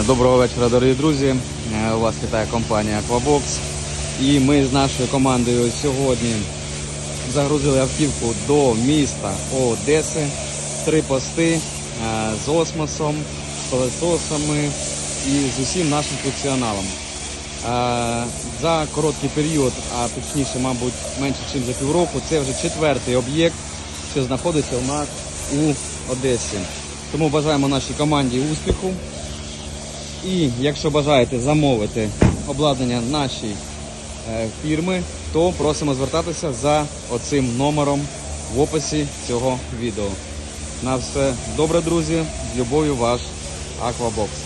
Е, Доброго вечора, дорогі друзі. Е, Вас вітає компанія Aquabox. І ми з нашою командою сьогодні загрузили автівку до міста Одеси. Три пости е, з осмосом, з пилососами і з усім нашим функціоналом. За короткий період, а точніше, мабуть, менше ніж за півроку, це вже четвертий об'єкт, що знаходиться у нас у Одесі. Тому бажаємо нашій команді успіху. І якщо бажаєте замовити обладнання нашої е, фірми, то просимо звертатися за оцим номером в описі цього відео. На все добре, друзі. З любов'ю ваш Аквабокс.